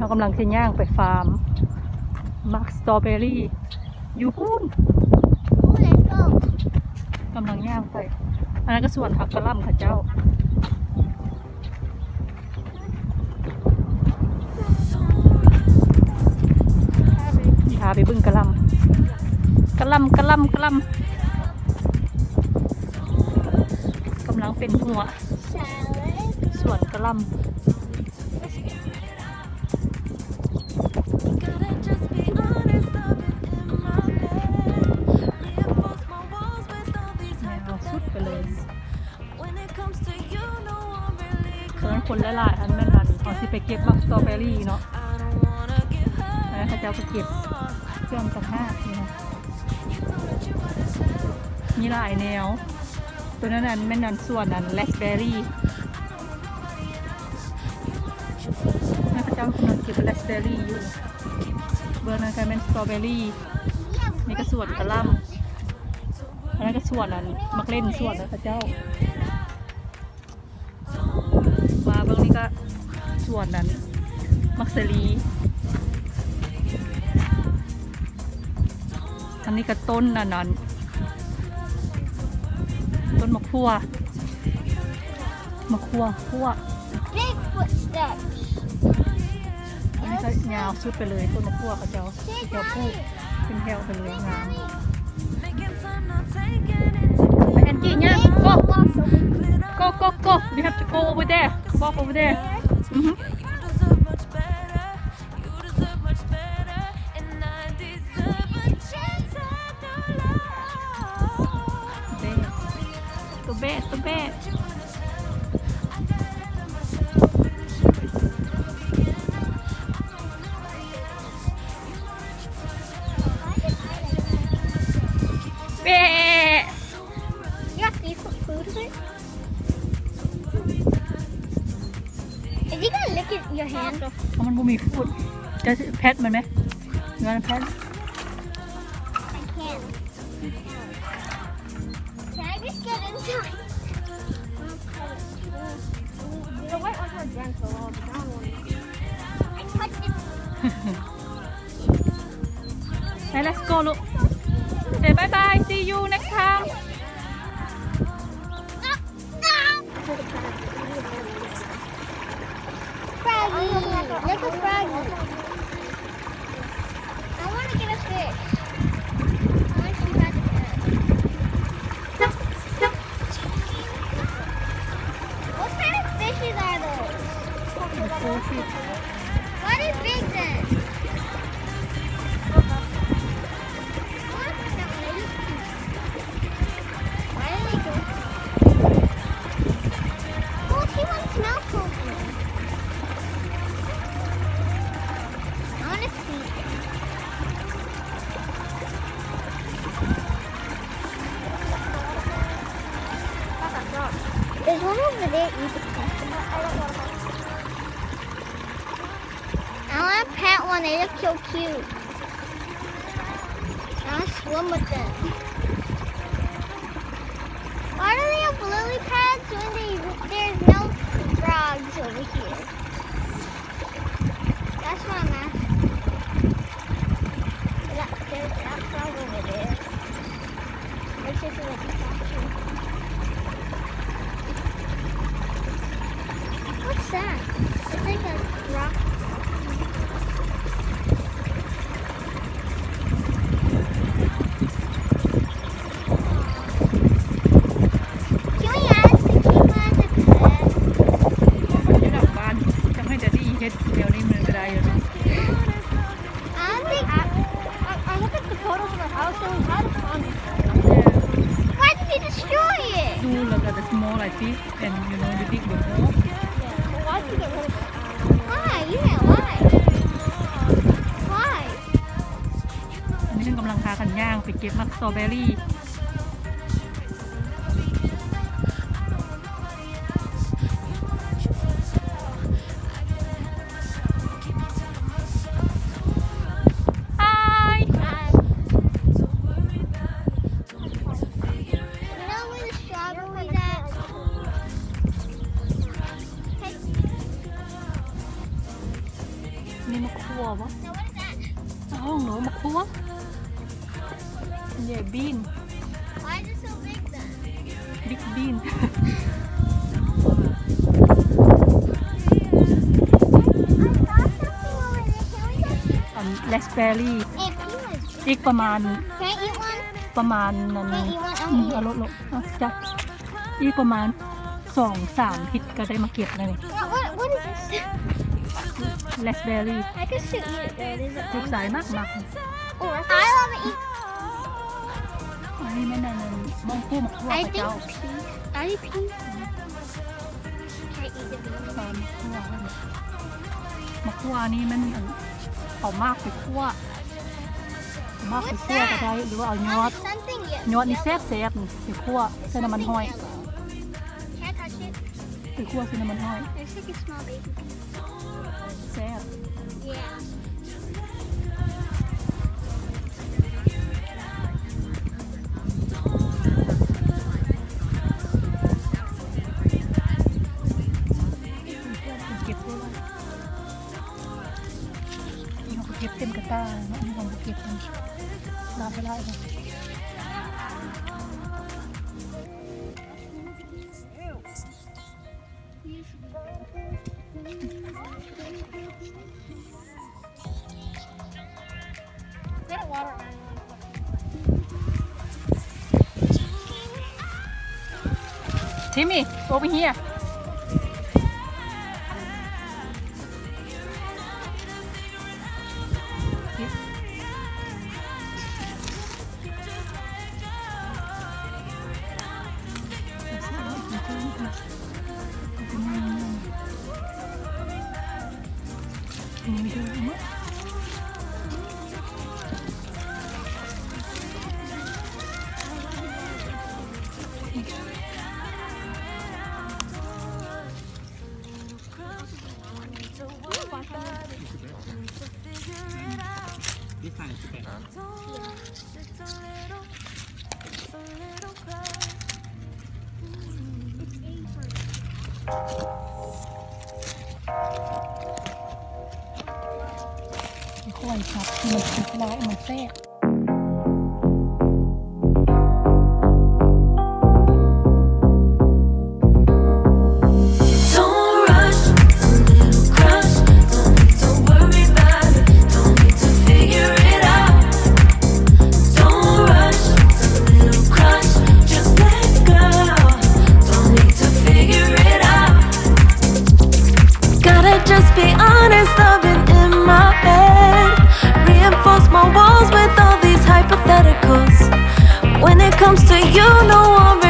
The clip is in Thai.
เขากำลังจะย่างไปฟาร์มมักสตรอเบอรี่อยู่พูนกำลังย่างไป อันนั้นก็ส่วนผักกระล่ำค่ะเจ้าพาไปบึ้งกระล่ำกระล่ำกระล่ำกระล่ำกำลังเป็นหัว Salad. สวนกระล่ำ ไปเก็บมักสตรอเบอรี่เนาะแล้วเขาจะเอาไปเก็บเครื่องสักห้านี่นะมีหลายแนว ตัวนั้นนั้นแม่นนันส่วนนั้นแลสเบอรี่นะเขาเจ้ากำลังเก็บแลสเบอรี่อยู่ เบอร์นั้นก็เป็นสตรอเบอรี่ นี่ก็ส่วนกระล่ำอันนั้นก็ส่วนนั้นมักเล่นส่วนนะพระเจ้า มาเบื้องนี้ก็ ส่วนนั้น มักเสลีอันนี้ก็ต้นอันนั้นต้นมะขั่วมะขั่วขั่ว Big footsteps. อันนี้ก็ยาวสุดไปเลยต้นมะขั่วพระเจ้าเจ้าพูกเป็นแถวไปเลยงาม Making time, not taking it to ไปแอนจี้เนี่ย Big ก็ blossom. go go go we have to go over there walk over there อือฮึ You deserve much your hand? เพราะมันบ่มีฟูดจะแพทมันไหมงานแพท I can. Can I just get inside? The white ones are gentle, while the brown ones. I touched it. ไป let's go ลูกเดี๋ยวบายบาย see you next time Froggy! Look at Froggy. I want to. Pet one. They look so cute. I want to swim with them. Why do they have lily pads when they, there's no frogs over here? That's what I'm asking. That, there's that frog over there. It's just like แล้วก็ the small like this and you know the big one more Why did he get rid of it? Why? Yeah, why? Why? อันนี้ฉันกำลังพากันย่างไปเก็บมักสตรอเบอรี่ น I saw something over there. Can we go? อันเลสเบอร์รี่ Hey, peanuts. อีกประมาณ Can I eat one? ประมาณนั้น Can I eat one? อืม I'll เอา eat ลดลดอะจ้ะอีกประมาณสองสามฮิตก็ได้มาเก็บแล้วนี่ it. What, what, what is this? เลสเบอร์รี่ I can still eat it though. It isn't ทุกสายมากมาก Oh, I love it. อันนี้แม่นานมองคู่มะขัว I พระเจ้า think pea. I think pea. Can I eat the bean? ตอนคั่วมะขัวนี่มันอันเอามากไปคั่วเอามากไปคั่วก็ได้หรือว่าเอายอด Oh, there's something yet. ยอดนี่แซ่บแซ่บไปคั่วใส่น้ำมันห้อย Can I touch it? ไปคั่วใส่น้ำมันห้อย There's like a small baby. แซ่บ Yeah. Get water. ทิมี่ over here Thank ค่อยครับมันติดลายมันแทรก honest, in my head. Reinforce my walls with all these hypotheticals. When it comes to you, no one